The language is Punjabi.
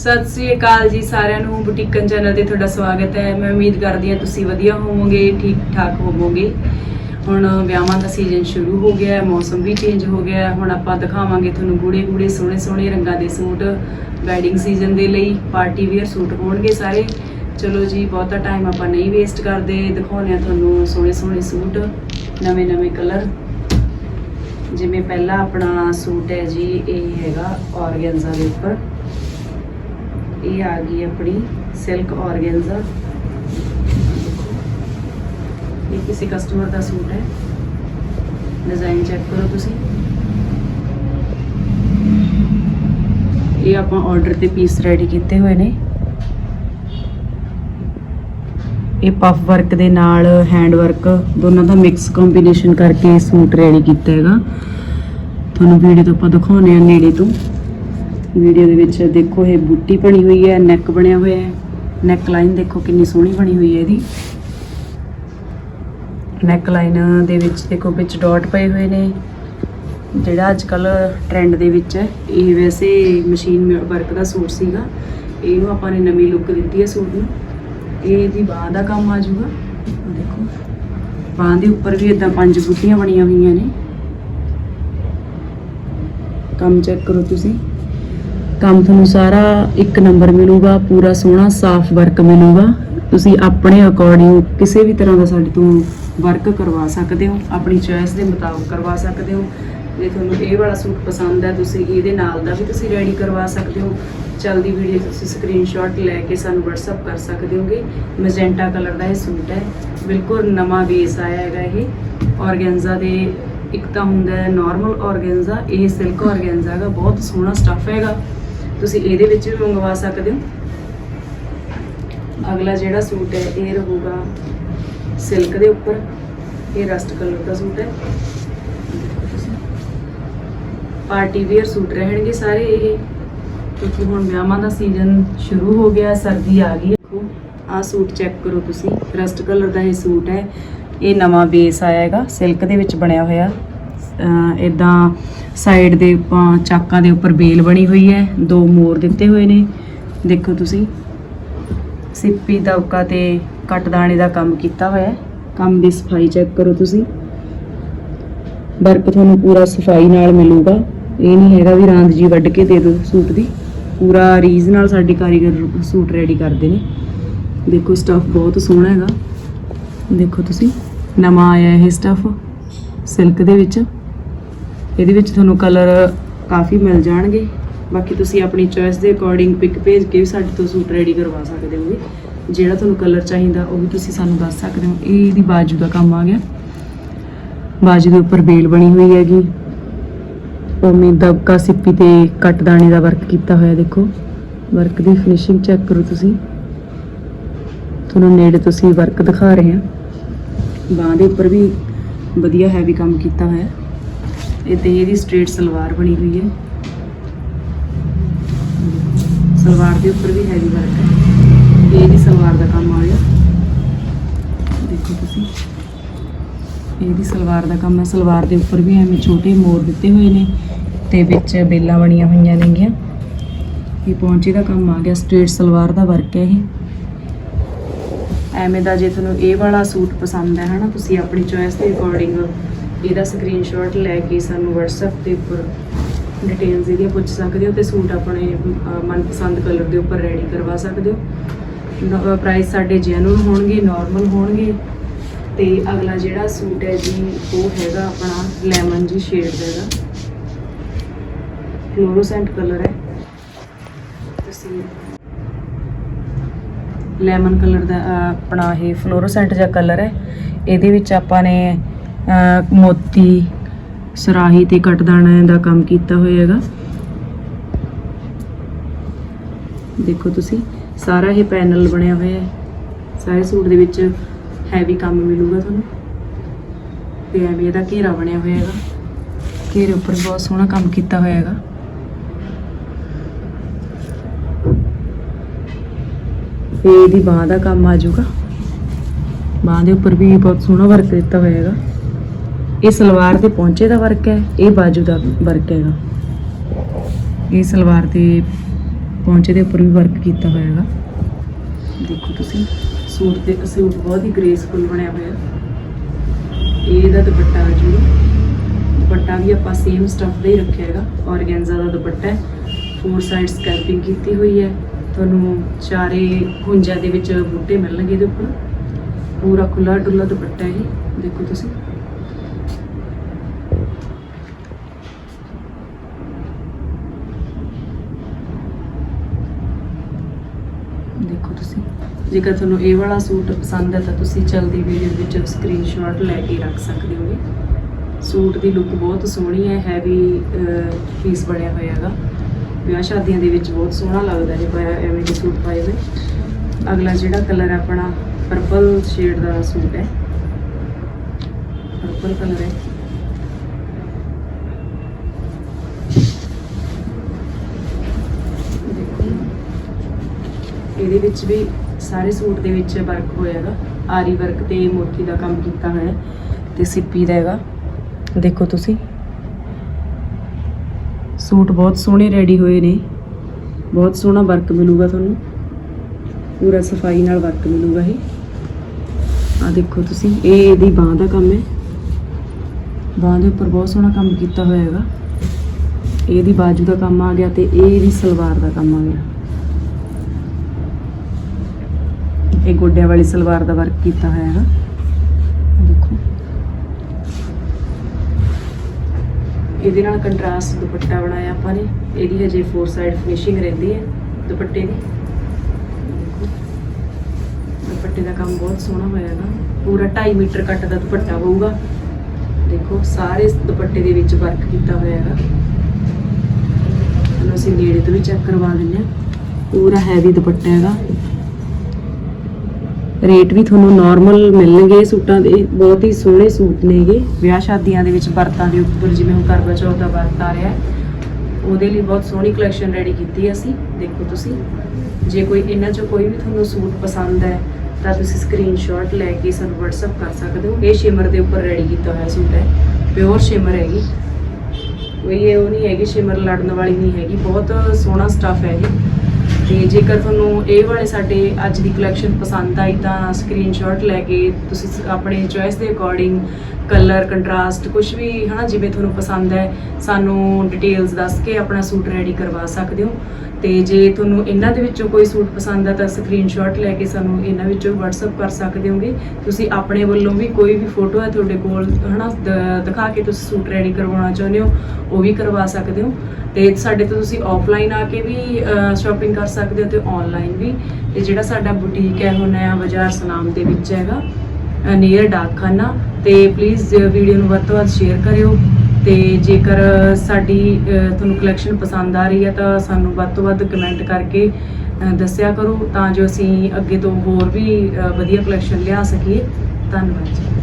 ਸਤਿ ਸ੍ਰੀ ਅਕਾਲ ਜੀ ਸਾਰਿਆਂ ਨੂੰ, ਬੁਟੀਕਨ ਚੈਨਲ ਤੇ ਤੁਹਾਡਾ ਸਵਾਗਤ ਹੈ। ਮੈਂ ਉਮੀਦ ਕਰਦੀ ਹਾਂ ਤੁਸੀਂ ਵਧੀਆ ਹੋਵੋਗੇ ਠੀਕ ਠਾਕ ਹੋਵੋਗੇ। ਹੁਣ ਵਿਆਹਾਂ ਦਾ ਸੀਜ਼ਨ ਸ਼ੁਰੂ ਹੋ ਗਿਆ ਹੈ, ਮੌਸਮ ਵੀ ਚੇਂਜ ਹੋ ਗਿਆ ਹੈ। ਹੁਣ ਆਪਾਂ ਦਿਖਾਵਾਂਗੇ ਤੁਹਾਨੂੰ ਗੂੜੇ ਗੂੜੇ ਸੋਹਣੇ ਸੋਹਣੇ ਰੰਗਾਂ ਦੇ ਸੂਟ ਵੈਡਿੰਗ ਸੀਜ਼ਨ ਦੇ ਲਈ। ਪਾਰਟੀ ਵੇਅਰ ਸੂਟ ਹੋਣਗੇ ਸਾਰੇ। ਚਲੋ ਜੀ, ਬਹੁਤਾ ਟਾਈਮ ਆਪਾਂ ਨਹੀਂ ਵੇਸਟ ਕਰਦੇ। ਦਿਖਾਉਂਦੇ ਆ ਤੁਹਾਨੂੰ ਸੋਹਣੇ ਸੋਹਣੇ ਸੂਟ ਨਵੇਂ ਨਵੇਂ ਕਲਰ ਜਿਵੇਂ ਪਹਿਲਾ ਆਪਣਾ ਸੂਟ ਹੈ ਜੀ, ਇਹ ਹੈਗਾ ਔਰਗੈਂਜ਼ਾ ਦੇ ਉੱਪਰ। ਇਹ ਆ ਗਈ ਆਪਣੀ ਸਿਲਕ ਔਰਗੈਂਜ਼ਾ। ਇਹ ਕਿਸੇ ਕਸਟਮਰ ਦਾ ਸੂਟ ਹੈ। ਡਿਜ਼ਾਈਨ ਚੈੱਕ ਕਰੋ ਤੁਸੀਂ। ਇਹ ਆਪਾਂ ਆਰਡਰ ਤੇ ਪੀਸ ਰੈਡੀ ਕੀਤੇ ਹੋਏ ਨੇ। ਇਹ ਪਫ ਵਰਕ ਦੇ ਨਾਲ ਹੈਂਡ ਵਰਕ ਦੋਨਾਂ ਦਾ ਮਿਕਸ ਕੰਬੀਨੇਸ਼ਨ ਕਰਕੇ ਸੂਟ ਰੈਡੀ ਕੀਤਾ ਹੈਗਾ। ਤੁਹਾਨੂੰ ਵੀਡੀਓ ਤੋਂ ਆਪਾਂ ਦਿਖਾਉਂਦੇ ਆ ਨੇੜੇ ਤੋਂ। ਵੀਡੀਓ ਦੇ ਵਿੱਚ ਦੇਖੋ ਇਹ ਬੂਟੀ ਬਣੀ ਹੋਈ ਹੈ ਨੈਕ ਬਣਿਆ ਹੋਇਆ ਹੈ। ਨੈਕ ਲਾਈਨ ਦੇਖੋ ਕਿੰਨੀ ਸੋਹਣੀ ਬਣੀ ਹੋਈ ਹੈ ਇਹਦੀ। ਨੈਕ ਲਾਈਨ ਦੇ ਵਿੱਚ ਦੇਖੋ ਵਿੱਚ ਡਾਟ ਪਏ ਹੋਏ ਨੇ। ਜਿਹੜਾ ਅੱਜ ਕੱਲ ਟ੍ਰੈਂਡ ਦੇ ਵਿੱਚ ਹੈ, ਇਹ ਵੈਸੇ ਮਸ਼ੀਨ ਵਰਕ ਦਾ ਸੂਟ ਸੀਗਾ। ਇਹਨੂੰ ਆਪਾਂ ਨੇ ਨਵੀਂ ਲੁੱਕ ਦਿੱਤੀ ਹੈ ਸੂਟ ਨੂੰ। ਇਹ ਇਹਦੀ ਬਾਹ ਦਾ ਕੰਮ ਆ ਜਾਊਗਾ। ਦੇਖੋ। ਬਾਹ ਦੇ ਉੱਪਰ ਵੀ ਇਦਾਂ ਪੰਜ ਬੂਟੀਆਂ ਬਣੀਆਂ ਹੋਈਆਂ ਨੇ। ਕੰਮ ਚੈੱਕ ਕਰੋ ਤੁਸੀਂ। ਕੰਮ ਤੁਹਾਨੂੰ ਸਾਰਾ ਇੱਕ ਨੰਬਰ ਮਿਲੂਗਾ, ਪੂਰਾ ਸੋਹਣਾ, ਸਾਫ਼ ਵਰਕ ਮਿਲੂਗਾ। ਤੁਸੀਂ ਆਪਣੇ ਅਕੋਰਡਿੰਗ ਕਿਸੇ ਵੀ ਤਰ੍ਹਾਂ ਦਾ ਸਾਡੇ ਤੋਂ ਵਰਕ ਕਰਵਾ ਸਕਦੇ ਹੋ, ਆਪਣੀ ਚੋਇਸ ਦੇ ਮੁਤਾਬਕ ਕਰਵਾ ਸਕਦੇ ਹੋ। ਜੇ ਤੁਹਾਨੂੰ ਇਹ ਵਾਲਾ ਸੂਟ ਪਸੰਦ ਹੈ, ਤੁਸੀਂ ਇਹਦੇ ਨਾਲ ਦਾ ਵੀ ਤੁਸੀਂ ਰੈਡੀ ਕਰਵਾ ਸਕਦੇ ਹੋ। ਜਲਦੀ ਵੀਡੀਓ ਤੁਸੀਂ ਸਕਰੀਨਸ਼ਾਟ ਲੈ ਕੇ ਸਾਨੂੰ WhatsApp ਕਰ ਸਕਦੇ ਹੋਗੇ। ਮੈਜੈਂਟਾ ਕਲਰ ਦਾ ਇਹ ਸੂਟ ਹੈ। ਬਿਲਕੁਲ ਨਵਾਂ ਬੇਸ ਆਇਆ ਹੈਗਾ ਇਹ। ਔਰਗੈਂਜ਼ਾ ਦੇ ਇੱਕ ਤਾਂ ਹੁੰਦਾ ਹੈ ਨਾਰਮਲ ਔਰਗੈਂਜ਼ਾ ਇਹ ਸਿਲਕ ਔਰਗੈਂਜ਼ਾ ਹੈਗਾ। ਬਹੁਤ ਸੋਹਣਾ ਸਟੱਫ ਹੈਗਾ। ਤੁਸੀਂ ਇਹਦੇ ਵਿੱਚ ਵੀ ਮੰਗਵਾ ਸਕਦੇ ਹੋ। ਅਗਲਾ ਜਿਹੜਾ ਸੂਟ ਹੈ, ਇਹ ਰਹੂਗਾ ਸਿਲਕ ਦੇ ਉੱਪਰ। ਇਹ ਰਸਟ ਕਲਰ ਦਾ ਸੂਟ ਹੈ। ਪਾਰਟੀ ਵੇਅਰ ਸੂਟ ਰਹਿਣਗੇ ਸਾਰੇ ਇਹ। ਕਿਉਂਕਿ ਹੁਣ ਵਿਆਹਾਂ ਦਾ ਸੀਜ਼ਨ ਸ਼ੁਰੂ ਹੋ ਗਿਆ, ਸਰਦੀ ਆ ਗਈ ਦੇਖੋ, ਆਹ ਸੂਟ ਚੈੱਕ ਕਰੋ ਤੁਸੀਂ। ਰਸਟ ਕਲਰ ਦਾ ਇਹ ਸੂਟ ਹੈ। ਇਹ ਨਵਾਂ ਬੇਸ ਆਇਆ ਹੈਗਾ, ਸਿਲਕ ਦੇ ਵਿੱਚ ਬਣਿਆ ਹੋਇਆ। ਇਦਾਂ ਸਾਈਡ ਦੇ ਆਪਾਂ ਚਾਕਾਂ ਦੇ ਉੱਪਰ ਬੇਲ ਬਣੀ ਹੋਈ ਹੈ। ਦੋ ਮੋਰ ਦਿੱਤੇ ਹੋਏ ਨੇ। ਦੇਖੋ ਤੁਸੀਂ। ਸਿੱਪੀ ਦਵਕਾ ਤੇ ਕੱਟਦਾਣੇ ਦਾ ਕੰਮ ਕੀਤਾ ਹੋਇਆ ਹੈ। ਕੰਮ ਦੀ ਸਫ਼ਾਈ ਚੈੱਕ ਕਰੋ ਤੁਸੀਂ। ਵਰਕ ਤੁਹਾਨੂੰ ਪੂਰਾ ਸਫ਼ਾਈ ਨਾਲ ਮਿਲੂਗਾ। ਇਹ ਨਹੀਂ ਹੈਗਾ ਵੀ ਰਾਂਦ ਜੀ ਵੱਢ ਕੇ ਦੇ ਦਿਓ ਸੂਟ ਦੀ। ਪੂਰਾ ਰੀਜ਼ ਨਾਲ ਸਾਡੇ ਕਾਰੀਗਰ ਸੂਟ ਰੈਡੀ ਕਰਦੇ ਨੇ। ਦੇਖੋ ਸਟਫ ਬਹੁਤ ਸੋਹਣਾ ਹੈਗਾ। ਦੇਖੋ ਤੁਸੀਂ। ਨਵਾਂ ਆਇਆ ਇਹ ਸਟਫ ਸਿਲਕ ਦੇ ਵਿੱਚ। ਇਹਦੇ ਵਿੱਚ ਤੁਹਾਨੂੰ ਕਲਰ ਕਾਫੀ ਮਿਲ ਜਾਣਗੇ। ਬਾਕੀ ਤੁਸੀਂ ਆਪਣੀ ਚੋਇਸ ਦੇ ਅਕੋਰਡਿੰਗ ਪਿਕ ਭੇਜ ਕੇ ਵੀ ਸਾਡੇ ਤੋਂ ਸੂਟ ਰੈਡੀ ਕਰਵਾ ਸਕਦੇ ਹੋਗੇ ਜਿਹੜਾ ਤੁਹਾਨੂੰ ਕਲਰ ਚਾਹੀਦਾ ਉਹ ਵੀ ਤੁਸੀਂ ਸਾਨੂੰ ਦੱਸ ਸਕਦੇ ਹੋ। ਇਹ ਇਹਦੀ ਬਾਜੂ ਦਾ ਕੰਮ ਆ ਗਿਆ। ਬਾਜੂ ਦੇ ਉੱਪਰ ਬੇਲ ਬਣੀ ਹੋਈ ਹੈਗੀ। ਉਵੇਂ ਦਬਕਾ ਸਿੱਪੀ ਤੇ ਕੱਟ ਦਾਣੇ ਦਾ ਵਰਕ ਕੀਤਾ ਹੋਇਆ ਦੇਖੋ। ਵਰਕ ਦੀ ਫਿਨਿਸ਼ਿੰਗ ਚੈੱਕ ਕਰੋ ਤੁਸੀਂ। ਤੁਹਾਨੂੰ ਨੇੜੇ ਤੁਸੀਂ ਵਰਕ ਦਿਖਾ ਰਹੇ ਹਾਂ। ਬਾਹ ਦੇ ਉੱਪਰ ਵੀ ਵਧੀਆ ਹੈਵੀ ਕੰਮ ਕੀਤਾ ਹੋਇਆ। ਇਹ ਤੇ ਇਹਦੀ ਸਟ੍ਰੇਟ ਸਲਵਾਰ ਬਣੀ ਹੋਈ ਹੈ। ਸਲਵਾਰ ਦੇ ਉੱਪਰ ਵੀ ਹੈਵੀ ਵਰਕ ਹੈ। ਇਹ ਇਹਦੀ ਸਲਵਾਰ ਦਾ ਕੰਮ ਆ ਗਿਆ ਦੇਖੋ ਤੁਸੀਂ। ਇਹਦੀ ਸਲਵਾਰ ਦਾ ਕੰਮ ਹੈ। ਸਲਵਾਰ ਦੇ ਉੱਪਰ ਵੀ ਐਵੇਂ ਛੋਟੇ ਮੋਰ ਦਿੱਤੇ ਹੋਏ ਨੇ ਤੇ ਵਿੱਚ ਬੇਲਾਂ ਬਣੀਆਂ ਹੋਈਆਂ ਨੇਗੀਆਂ। ਇਹ ਪੌਂਚੇ ਦਾ ਕੰਮ ਆ ਗਿਆ। ਸਟ੍ਰੇਟ ਸਲਵਾਰ ਦਾ ਵਰਕ ਹੈ ਇਹ। ਐਵੇਂ ਦਾ ਜੇ ਤੁਹਾਨੂੰ ਇਹ ਵਾਲਾ ਸੂਟ ਪਸੰਦ ਹੈ, ਹਨਾ, ਤੁਸੀਂ ਆਪਣੀ ਚੋਇਸ ਦੇ ਅਕੋਰਡਿੰਗ ਇਹਦਾ ਸਕਰੀਨਸ਼ਾਟ ਲੈ ਕੇ ਸਾਨੂੰ WhatsApp ਦੇ ਉੱਪਰ ਡਿਟੇਲਸ ਇਹਦੀਆਂ ਪੁੱਛ ਸਕਦੇ ਹੋ ਤੇ ਸੂਟ ਆਪਣੇ ਮਨਪਸੰਦ ਕਲਰ ਦੇ ਉੱਪਰ ਰੈਡੀ ਕਰਵਾ ਸਕਦੇ ਹੋ। ਪ੍ਰਾਈਸ ਸਾਡੇ ਜੈਨੂਨ ਹੋਣਗੇ ਨਾਰਮਲ ਹੋਣਗੇ ਤੇ ਅਗਲਾ ਜਿਹੜਾ ਸੂਟ ਹੈ ਜੀ, ਉਹ ਹੈਗਾ ਆਪਣਾ ਲੈਮਨ ਜੀ ਸ਼ੇਡ ਦਾ ਹੈਗਾ ਫਲੋਰੋਸੈਂਟ ਕਲਰ ਹੈ। ਤੁਸੀਂ ਲੈਮਨ ਕਲਰ ਦਾ ਆਪਣਾ ਇਹ ਫਲੋਰੋਸੈਂਟ ਜਿਹਾ ਕਲਰ ਹੈ। ਇਹਦੇ ਵਿੱਚ ਆਪਾਂ ਨੇ ਮੋਤੀ ਸਰਾਹੀ ਤੇ ਕਟਦਾਣਾ ਦਾ ਕੰਮ ਕੀਤਾ ਹੋਇਆ ਹੈਗਾ। ਦੇਖੋ ਤੁਸੀਂ, ਸਾਰਾ ਇਹ ਪੈਨਲ ਬਣਿਆ ਹੋਇਆ ਹੈ। ਸਾਰੇ ਸੂਟ ਦੇ ਵਿੱਚ ਹੈਵੀ ਕੰਮ ਮਿਲੂਗਾ ਤੁਹਾਨੂੰ। ਤੇ ਐਵੇਂ ਇਹਦਾ ਘੇਰਾ ਬਣਿਆ ਹੋਇਆ ਹੈਗਾ। ਘੇਰੇ ਉੱਪਰ ਬਹੁਤ ਸੋਹਣਾ ਕੰਮ ਕੀਤਾ ਹੋਇਆ ਹੈਗਾ। ਤੇ ਇਹਦੀ ਬਾਹ ਦਾ ਕੰਮ ਆ ਜਾਊਗਾ। ਬਾਹ ਦੇ ਉੱਪਰ ਵੀ ਬਹੁਤ ਸੋਹਣਾ ਵਰਕ ਦਿੱਤਾ ਹੋਇਆ ਹੈਗਾ। ਇਹ ਸਲਵਾਰ ਦੇ ਪੌਂਚੇ ਦਾ ਵਰਕ ਹੈ, ਇਹ ਬਾਜੂ ਦਾ ਵਰਕ ਹੈਗਾ। ਇਹ ਸਲਵਾਰ ਦੇ ਪੌਂਚੇ ਦੇ ਉੱਪਰ ਵੀ ਵਰਕ ਕੀਤਾ ਹੋਇਆ ਹੈਗਾ। ਦੇਖੋ ਤੁਸੀਂ, ਸੂਟ ਤੇ ਸੂਟ ਬਹੁਤ ਹੀ ਗ੍ਰੇਸਫੁਲ ਬਣਿਆ ਹੋਇਆ। ਇਹ ਇਹਦਾ ਦੁਪੱਟਾ ਆ ਜੂ ਦੁਪੱਟਾ ਵੀ ਆਪਾਂ ਸੇਮ ਸਟਫ ਦਾ ਹੀ ਰੱਖਿਆ ਹੈਗਾ। ਔਰਗੈਂਜ਼ਾ ਦਾ ਦੁਪੱਟਾ ਹੈ। ਫੋਰ ਸਾਈਡ ਸਕੈਲਪਿੰਗ ਕੀਤੀ ਹੋਈ ਹੈ। ਤੁਹਾਨੂੰ ਚਾਰੇ ਹੁੰਜਾਂ ਦੇ ਵਿੱਚ ਬੂਟੇ ਮਿਲਣਗੇ ਇਹਦੇ ਉੱਪਰ। ਪੂਰਾ ਖੁੱਲਾ ਡੁੱਲਾ ਦੁਪੱਟਾ ਹੈ ਦੇਖੋ ਤੁਸੀਂ। ਦੇਖੋ ਤੁਸੀਂ। ਜੇਕਰ ਤੁਹਾਨੂੰ ਇਹ ਵਾਲਾ ਸੂਟ ਪਸੰਦ ਹੈ ਤਾਂ ਤੁਸੀਂ ਜਲਦੀ ਵੀਡੀਓ ਵਿੱਚ ਸਕਰੀਨਸ਼ਾਟ ਲੈ ਕੇ ਰੱਖ ਸਕਦੇ ਹੋਗੇ। ਸੂਟ ਦੀ ਲੁੱਕ ਬਹੁਤ ਸੋਹਣੀ ਹੈ ਹੈਵੀ ਪੀਸ ਬਣਿਆ ਹੋਇਆ ਹੈਗਾ। ਵਿਆਹ ਸ਼ਾਦੀਆਂ ਦੇ ਵਿੱਚ ਬਹੁਤ ਸੋਹਣਾ ਲੱਗਦਾ ਹੈ ਪਾਇਆ, ਐਵੇਂ ਦੇ ਸੂਟ ਪਾਏ ਹੋਏ। ਅਗਲਾ ਜਿਹੜਾ ਕਲਰ ਹੈ ਆਪਣਾ ਪਰਪਲ ਸ਼ੇਡ ਦਾ ਸੂਟ ਹੈ। ਪਰਪਲ ਕਲਰ ਹੈ ਦੇਖੋ ਇਹਦੇ ਵਿੱਚ ਵੀ ਸਾਰੇ ਸੂਟ ਦੇ ਵਿੱਚ ਵਰਕ ਹੋਇਆ ਹੈਗਾ। ਆਰੀ ਵਰਕ ਤੇ ਮੋਤੀ ਦਾ ਕੰਮ ਕੀਤਾ ਹੋਇਆ ਹੈ ਤੇ ਸਿੱਪੀ ਦਾ ਹੈਗਾ। ਦੇਖੋ ਤੁਸੀਂ। ਸੂਟ ਬਹੁਤ ਸੋਹਣੇ ਰੈਡੀ ਹੋਏ ਨੇ। ਬਹੁਤ ਸੋਹਣਾ ਵਰਕ ਮਿਲੂਗਾ ਤੁਹਾਨੂੰ। ਪੂਰਾ ਸਫ਼ਾਈ ਨਾਲ ਵਰਕ ਮਿਲੂਗਾ ਇਹ। ਆ ਦੇਖੋ ਤੁਸੀਂ, ਇਹ ਇਹਦੀ ਬਾਹ ਦਾ ਕੰਮ ਹੈ। ਬਾਹ ਦੇ ਉੱਪਰ ਬਹੁਤ ਸੋਹਣਾ ਕੰਮ ਕੀਤਾ ਹੋਇਆ ਹੈਗਾ। ਇਹਦੀ ਬਾਜੂ ਦਾ ਕੰਮ ਆ ਗਿਆ ਤੇ ਇਹ ਇਹਦੀ ਸਲਵਾਰ ਦਾ ਕੰਮ ਆ ਗਿਆ। ਇਹ ਗੋਡਿਆਂ ਵਾਲੀ ਸਲਵਾਰ ਦਾ ਵਰਕ ਕੀਤਾ ਹੋਇਆ ਹੈਗਾ ਦੇਖੋ। ਇਹਦੇ ਨਾਲ ਕੰਟਰਾਸਟ ਦੁਪੱਟਾ ਬਣਾਇਆ ਆਪਾਂ ਨੇ। ਇਹਦੀ ਹਜੇ ਫੋਰ ਸਾਈਡ ਫਿਨਿਸ਼ਿੰਗ ਰਹਿੰਦੀ ਹੈ ਦੁਪੱਟੇ ਦੀ। ਦੇਖੋ। ਦੁਪੱਟੇ ਦਾ ਕੰਮ ਬਹੁਤ ਸੋਹਣਾ ਹੋਇਆ ਹੈਗਾ ਪੂਰਾ 2.5 ਮੀਟਰ ਕੱਟ ਦਾ ਦੁਪੱਟਾ ਹੋਊਗਾ। ਦੇਖੋ, ਸਾਰੇ ਦੁਪੱਟੇ ਦੇ ਵਿੱਚ ਵਰਕ ਕੀਤਾ ਹੋਇਆ ਹੈਗਾ। ਤੁਹਾਨੂੰ ਅਸੀਂ ਨੇੜੇ ਤੋਂ ਵੀ ਚੈੱਕ ਕਰਵਾ ਦਿੰਦੇ ਹਾਂ। ਪੂਰਾ ਹੈਵੀ ਦੁਪੱਟਾ ਹੈਗਾ। ਰੇਟ ਵੀ ਤੁਹਾਨੂੰ ਨਾਰਮਲ ਮਿਲਣਗੇ ਸੂਟਾਂ ਦੇ ਬਹੁਤ ਹੀ ਸੋਹਣੇ ਸੂਟ ਨੇਗੇ। ਵਿਆਹ ਸ਼ਾਦੀਆਂ ਦੇ ਵਿੱਚ ਵਰਤਾਂ ਦੇ ਉੱਪਰ ਜਿਵੇਂ ਹੁਣ ਕਰਵਾ ਚੌਥ ਦਾ ਵਰਤ ਆ ਰਿਹਾ ਹੈ, ਉਹਦੇ ਲਈ ਬਹੁਤ ਸੋਹਣੀ ਕਲੈਕਸ਼ਨ ਰੈਡੀ ਕੀਤੀ ਹੈ ਅਸੀਂ ਦੇਖੋ ਤੁਸੀਂ। ਜੇ ਕੋਈ ਇਹਨਾਂ ਚੋਂ ਕੋਈ ਵੀ ਤੁਹਾਨੂੰ ਸੂਟ ਪਸੰਦ ਹੈ ਤਾਂ ਤੁਸੀਂ ਸਕਰੀਨਸ਼ਾਟ ਲੈ ਕੇ ਸਾਨੂੰ WhatsApp ਕਰ ਸਕਦੇ ਹੋ। ਇਹ ਸ਼ਿਮਰ ਦੇ ਉੱਪਰ ਰੈਡੀ ਕੀਤਾ ਹੋਇਆ ਸੂਟ ਹੈ ਪਿਓਰ ਸ਼ਿਮਰ ਹੈਗੀ ਕੋਈ ਇਹ ਉਹ ਨਹੀਂ ਹੈਗੀ ਸ਼ਿਮਰ ਲੜਨ ਵਾਲੀ ਨਹੀਂ ਹੈਗੀ ਬਹੁਤ ਸੋਹਣਾ ਸਟੱਫ ਹੈ ਇਹ। ਤੇ ਜੇਕਰ ਤੁਹਾਨੂੰ ਇਹ ਵਾਲੇ ਸਾਡੇ ਅੱਜ ਦੀ ਕਲੈਕਸ਼ਨ ਪਸੰਦ ਆਈ ਤਾਂ ਸਕਰੀਨਸ਼ਾਟ ਲੈ ਕੇ ਤੁਸੀਂ ਸ- ਆਪਣੇ ਚੋਇਸ ਦੇ ਅਕੋਰਡਿੰਗ ਕਲਰ ਕੰਟਰਾਸਟ ਕੁਝ ਵੀ, ਹਨਾ, ਜਿਵੇਂ ਤੁਹਾਨੂੰ ਪਸੰਦ ਹੈ, ਸਾਨੂੰ ਡਿਟੇਲਸ ਦੱਸ ਕੇ ਆਪਣਾ ਸੂਟ ਰੈਡੀ ਕਰਵਾ ਸਕਦੇ ਹੋ। ਤੇ ਜੇ ਤੁਹਾਨੂੰ ਇਹਨਾਂ ਦੇ ਵਿੱਚੋਂ ਕੋਈ ਸੂਟ ਪਸੰਦ ਆ ਤਾਂ ਸਕਰੀਨਸ਼ਾਟ ਲੈ ਕੇ ਸਾਨੂੰ ਇਹਨਾਂ ਵਿੱਚੋਂ WhatsApp ਕਰ ਸਕਦੇ ਹੋਗੇ। ਤੁਸੀਂ ਆਪਣੇ ਵੱਲੋਂ ਵੀ ਕੋਈ ਵੀ ਫੋਟੋ ਹੈ ਤੁਹਾਡੇ ਕੋਲ, ਹਨਾ, ਦ- ਦਿਖਾ ਕੇ ਤੁਸੀਂ ਸੂਟ ਰੈਡੀ ਕਰਵਾਉਣਾ ਚਾਹੁੰਦੇ ਹੋ, ਉਹ ਵੀ ਕਰਵਾ ਸਕਦੇ ਹੋ। ਤੇ ਸਾਡੇ ਤੋਂ ਤੁਸੀਂ ਆਫਲਾਈਨ ਆ ਕੇ ਵੀ ਸ਼ਾਪਿੰਗ ਕਰ ਸਕਦੇ ਸਕਦੇ ਹੋ ਤੇ ਆਨਲਾਈਨ ਵੀ। ਤੇ ਜਿਹੜਾ ਸਾਡਾ ਬੁਟੀਕ ਹੈ ਉਹ ਨਇਆ ਬਾਜ਼ਾਰ ਸੁਨਾਮ ਦੇ ਵਿੱਚ ਹੈਗਾ ਨੀਅਰ ਡਾਕਖਾਨਾ। ਤੇ ਪਲੀਜ਼ ਵੀਡੀਓ ਨੂੰ ਵੱਧ ਤੋਂ ਵੱਧ ਸ਼ੇਅਰ ਕਰਿਓ। ਤੇ ਜੇਕਰ ਸਾਡੀ ਤੁਹਾਨੂੰ ਕਲੈਕਸ਼ਨ ਪਸੰਦ ਆ ਰਹੀ ਹੈ, ਤਾਂ ਸਾਨੂੰ ਵੱਧ ਤੋਂ ਵੱਧ ਕਮੈਂਟ ਕਰਕੇ ਦੱਸਿਆ ਕਰੋ। ਤਾਂ ਜੋ ਅਸੀਂ ਅੱਗੇ ਤੋਂ ਹੋਰ ਵੀ ਵਧੀਆ ਕਲੈਕਸ਼ਨ ਲਿਆ ਸਕੀਏ। ਧੰਨਵਾਦ ਜੀ।